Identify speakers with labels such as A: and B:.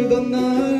A: 늙은 날